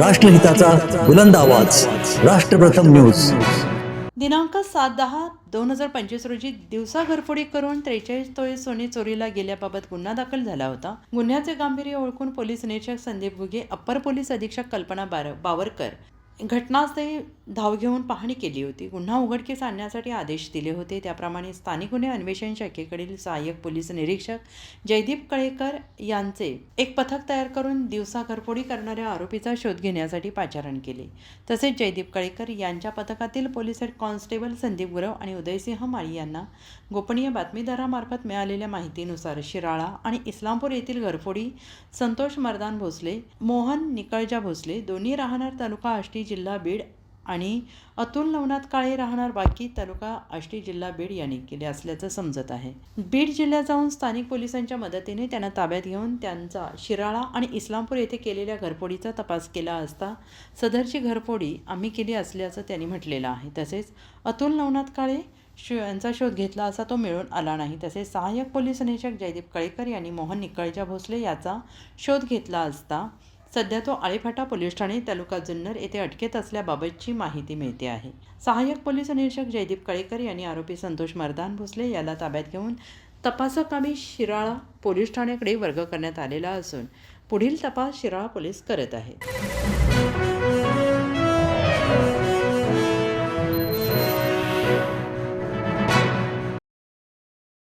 राष्ट्रहिताचा बुलंद आवाज. राष्ट्रप्रथम न्यूज. दिनांक सात दहा दोन हजार पंचवीस रोजी दिवसा घरफोडी करून त्रेचाळीस तोळे सोने चोरीला गेल्याबाबत गुन्हा दाखल झाला होता. गुन्ह्याचे गांभीर्य ओळखून पोलीस निरीक्षक संदीप घुगे अप्पर पोलीस अधीक्षक कल्पना बार बावरकर. घटनास्थळी धाव घेऊन पाहणी केली होती. गुन्हा उघडकीस आणण्यासाठी आदेश दिले होते. त्याप्रमाणे स्थानिक गुन्हे अन्वेषण शाखेकडील सहाय्यक पोलीस निरीक्षक जयदीप कळेकर यांचे एक पथक तयार करून दिवसा घरफोडी करणाऱ्या आरोपीचा शोध घेण्यासाठी पाचारण केले. तसेच जयदीप कळेकर यांच्या पथकातील police head constable Sandeep Gurav आणि उदयसिंह माळी यांना गोपनीय बातमीदारामार्फत मिळालेल्या माहितीनुसार शिराळा आणि इस्लामपूर येथील घरफोडी संतोष मर्दान भोसले मोहन निकळजा भोसले दोन्ही राहणार तालुका आष्टी जिल्हा बीड आणि अतुल नवनाथ काळे राहणार बाकी तालुका आष्टी जिल्हा बीड यांनी केले असल्याचं समजत आहे. बीड जिल्ह्यात जाऊन स्थानिक पोलिसांच्या मदतीने त्यांना ताब्यात घेऊन त्यांचा शिराळा आणि इस्लामपूर येथे केलेल्या घरफोडीचा तपास केला असता सदरची घरफोडी आम्ही केली असल्याचं त्यांनी म्हटलेलं आहे. तसेच अतुल नवनाथ काळे शो यांचा शोध घेतला असा तो मिळून आला नाही. तसेच सहाय्यक पोलीस निरीक्षक जयदीप कळेकर यांनी मोहन निकळजा भोसले याचा शोध घेतला असता सध्या तो आळेफाटा पोलीस ठाणे तालुका जुन्नर येथे अटकेत असल्याबाबतची माहिती मिळते आहे. सहाय्यक पोलीस निरीक्षक जयदीप कळेकर यांनी आरोपी संतोष मर्दान भोसले याला ताब्यात घेऊन तपासकामी शिराळा पोलीस ठाण्याकडे वर्ग करण्यात आलेला असून पुढील तपास शिराळा पोलीस करत आहेत.